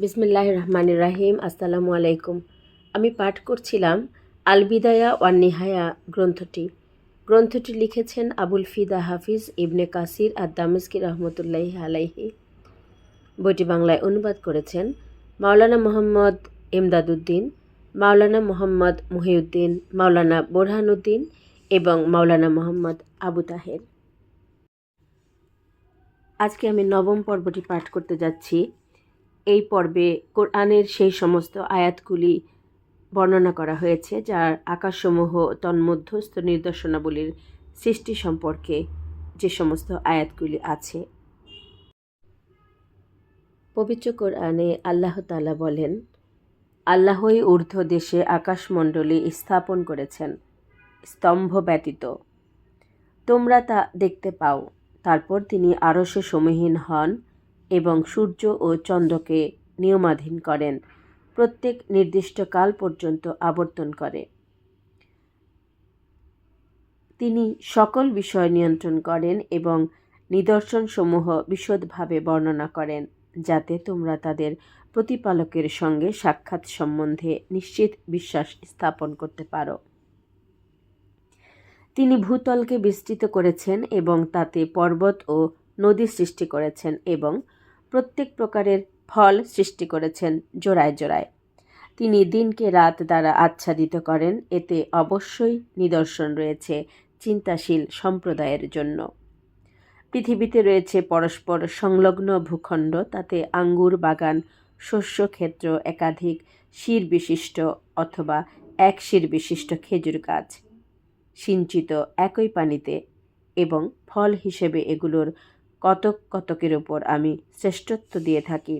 বিসমিল্লাহ রহমান রাহিম আসসালামু আলাইকুম আমি পাঠ করছিলাম আলবিদায়া ওয়ান নিহায়া গ্রন্থটি। গ্রন্থটি লিখেছেন আবুল ফিদা হাফিজ ইবনে কাসির আর দামেস্কি রহমতুল্লাহি আলাইহি। বইটি বাংলায় অনুবাদ করেছেন মাওলানা মোহাম্মদ এমদাদুদ্দিন, মাওলানা মোহাম্মদ মুহিউদ্দিন, মাওলানা বোরহানুদ্দিন এবং মাওলানা মোহাম্মদ আবু তাহের। আজকে আমি নবম পর্বটি পাঠ করতে যাচ্ছি। এই পর্বে কোরআনের সেই সমস্ত আয়াতগুলি বর্ণনা করা হয়েছে, যার আকাশসমূহ তন্মধ্যস্থ নিদর্শনাবলীর সৃষ্টি সম্পর্কে যে সমস্ত আয়াতগুলি আছে। পবিত্র কোরআনে আল্লাহ তালা বলেন, আল্লাহই ঊর্ধ্ব দেশে আকাশমণ্ডলী স্থাপন করেছেন, স্তম্ভ ব্যতীত। তোমরা তা দেখতে পাও। তারপর তিনি আরশে সমীহীন হন এবং সূর্য ও চন্দ্রকে নিয়মাধীন করেন। প্রত্যেক নির্দিষ্ট কাল পর্যন্ত আবর্তন করে। তিনি সকল বিষয় নিয়ন্ত্রণ করেন এবং নিদর্শনসমূহ বিশদভাবে বর্ণনা করেন, যাতে তোমরা তাদের প্রতিপালকের সঙ্গে সাক্ষাৎ সম্বন্ধে নিশ্চিত বিশ্বাস স্থাপন করতে পারো। তিনি ভূতলকে বিস্তৃত করেছেন এবং তাতে পর্বত ও নদী সৃষ্টি করেছেন এবং প্রত্যেক প্রকারের ফল সৃষ্টি করেছেন জোড়ায় জোড়ায়। তিনি দিনকে রাত দ্বারা আচ্ছাদিত করেন, এতে অবশ্যই নিদর্শন রয়েছে চিন্তাশীল সম্প্রদায়ের জন্য। পৃথিবীতে রয়েছে পরস্পর সংলগ্ন ভূখণ্ড, তাতে আঙ্গুর বাগান শস্য ক্ষেত্র একাধিক শির বিশিষ্ট অথবা এক শির বিশিষ্ট খেজুর গাছ। সিঞ্চিত একই পানিতে এবং ফল হিসেবে এগুলোর কতক কতকের ওপর আমি শ্রেষ্ঠত্ব দিয়ে থাকি।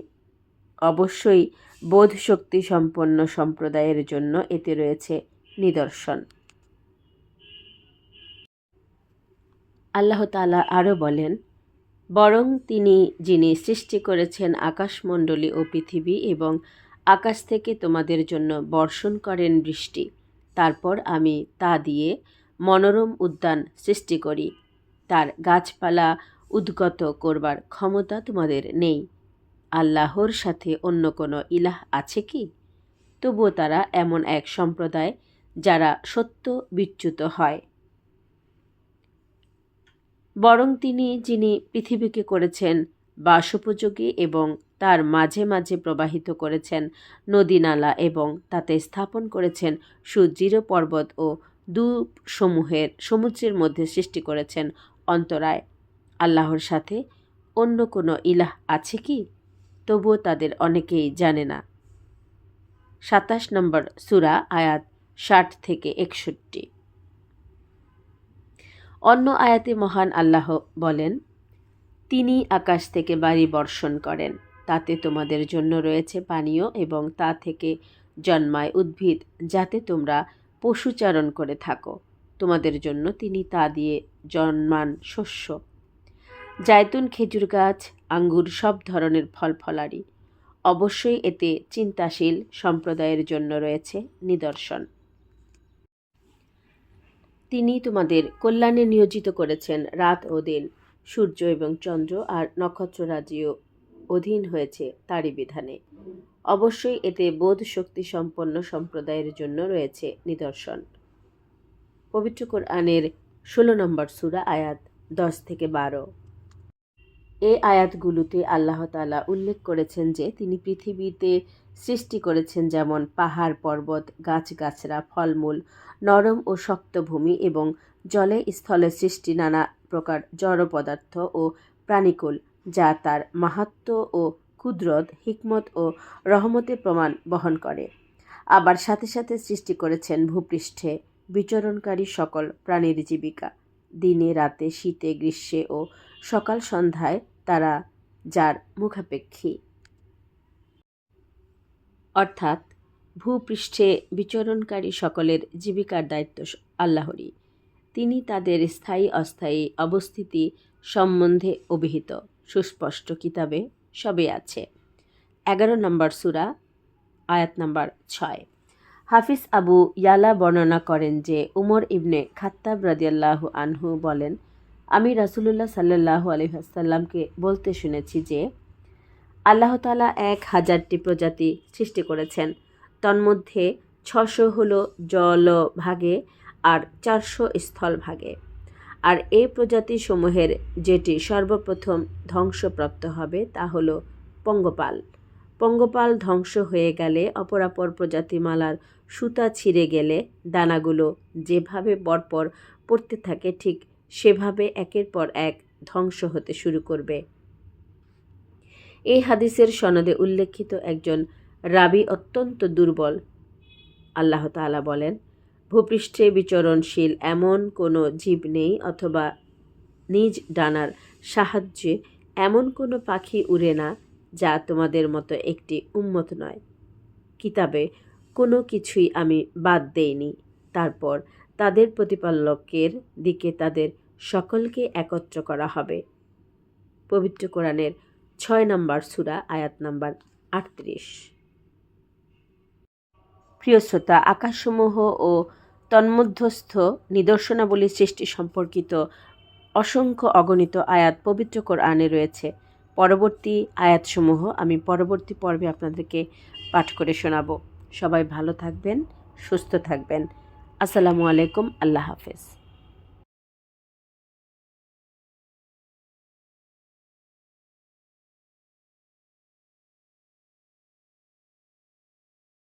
অবশ্যই বোধ শক্তি সম্পন্ন সম্প্রদায়ের জন্য এতে রয়েছে নিদর্শন। আল্লাহ তালা আরও বলেন, বরং তিনি যিনি সৃষ্টি করেছেন আকাশমণ্ডলী ও পৃথিবী এবং আকাশ থেকে তোমাদের জন্য বর্ষণ করেন বৃষ্টি, তারপর আমি তা দিয়ে মনোরম উদ্যান সৃষ্টি করি। তার গাছপালা উদ্গত করবার ক্ষমতা তোমাদের নেই। আল্লাহর সাথে অন্য কোনো ইলাহ আছে কি? তবুও তারা এমন এক সম্প্রদায় যারা সত্য বিচ্যুত হয়। বরং তিনি, যিনি পৃথিবীকে করেছেন, বাসোপযোগী এবং তার মাঝে মাঝে প্রবাহিত করেছেন নদী নালা এবং তাতে স্থাপন করেছেন সুদৃঢ় পর্বত ও দ্বীপসমূহের সমুদ্রের মধ্যে সৃষ্টি করেছেন অন্তরায়। আল্লাহর সাথে অন্য কোনো ইলাহ আছে কি? তবুও তাদের অনেকেই জানে না। সাতাশ নম্বর সুরা, আয়াত ষাট থেকে একষট্টি। অন্য আয়াতে মহান আল্লাহ বলেন, তিনি আকাশ থেকে বাড়ি বর্ষণ করেন। তাতে তোমাদের জন্য রয়েছে পানীয় এবং তা থেকে জন্মায় উদ্ভিদ, যাতে তোমরা পশুচারণ করে থাকো। তোমাদের জন্য তিনি তা দিয়ে জন্মান শস্য। জায়তুন, খেজুর গাছ, আঙ্গুর সব ধরনের ফল ফলারি। অবশ্যই এতে চিন্তাশীল সম্প্রদায়ের জন্য রয়েছে নিদর্শন। তিনি তোমাদের কল্যাণে নিয়োজিত করেছেন রাত ও দিন। সূর্য এবং চন্দ্র আর নক্ষত্ররাজিও অধীন হয়েছে তারই বিধানে। অবশ্যই এতে বোধ শক্তি সম্পন্ন সম্প্রদায়ের জন্য রয়েছে নিদর্শন। পবিত্র কোরআনের ষোলো নম্বর সুরা আয়াত দশ থেকে বারো। এই আয়াতগুলোতে আল্লাহ তালা উল্লেখ করেছেন যে তিনি পৃথিবীতে সৃষ্টি করেছেন যেমন পাহাড়, পর্বত গাছগাছরা ফলমূল, নরম ও শক্ত ভূমি এবং জলে স্থলে সৃষ্টি নানা প্রকার জড় পদার্থ ও প্রাণীকুল, যা তার মাহাত্ম ও কুদরত, হিকমত ও রহমতের প্রমাণ বহন করে। আবার সাথে সাথে সৃষ্টি করেছেন ভূপৃষ্ঠে বিচরণকারী সকল প্রাণীর জীবিকা। দিনে, রাতে, শীতে, গ্রীষ্মে ও সকাল সন্ধ্যায় তারা যার মুখাপেক্ষী। অর্থাৎ ভূপৃষ্ঠে বিচরণকারী সকলের জীবিকার দায়িত্ব আল্লাহরই। তিনি তাদের স্থায়ী অস্থায়ী অবস্থিতি সম্বন্ধে অভিহিত। সুস্পষ্ট কিতাবে সবে আছে। এগারো নম্বর সুরা, আয়াত নম্বর ছয়। হাফিজ আবু ইয়ালা বর্ণনা করেন যে, উমর ইবনে খাত্তাব রাদিয়াল্লাহু আনহু বলেন আমি রাসুলুল্লাহ সাল্লাহ আলহাসাল্লামকে বলতে শুনেছি যে, আল্লাহ তাআলা এক হাজারটি প্রজাতি সৃষ্টি করেছেন। তন্মধ্যে ছশো হলো জলভাগে আর চারশো স্থলভাগে। আর এই প্রজাতিসমূহের যেটি সর্বপ্রথম ধ্বংসপ্রাপ্ত হবে তা হলো পঙ্গপাল। পঙ্গপাল ধ্বংস হয়ে গেলে অপরাপর প্রজাতিমালার সুতা ছিঁড়ে গেলে দানাগুলো যেভাবে পরপর পড়তে থাকে ঠিক সেভাবে একের পর এক ধ্বংস হতে শুরু করবে। এই হাদিসের সনদে উল্লেখিত একজন রাবি অত্যন্ত দুর্বল। আল্লাহ তাআলা বলেন, ভূপৃষ্ঠে বিচরণশীল এমন কোনো জীব নেই অথবা নিজ ডানার সাহায্যে এমন কোনো পাখি উড়ে না যা তোমাদের মতো একটি উন্মত নয়। কিতাবে কোনো কিছুই আমি বাদ দেইনি। তারপর তাদের প্রতিপালকের দিকে তাদের সকলকে একত্র করা হবে। পবিত্র কোরআনের ছয় নম্বর সূরা, আয়াত নাম্বার আটত্রিশ। প্রিয় শ্রোতা, আকাশসমূহ ও তন্মধ্যস্থ নিদর্শনাবলী সৃষ্টি সম্পর্কিত অসংখ্য অগণিত আয়াত পবিত্র কোরআনে রয়েছে। পরবর্তী আয়াতসমূহ আমি পরবর্তী পর্বে আপনাদেরকে পাঠ করে শোনাবো। সবাই ভালো থাকবেন, সুস্থ থাকবেন। আসসালামু আলাইকুম, আল্লাহ হাফেজ।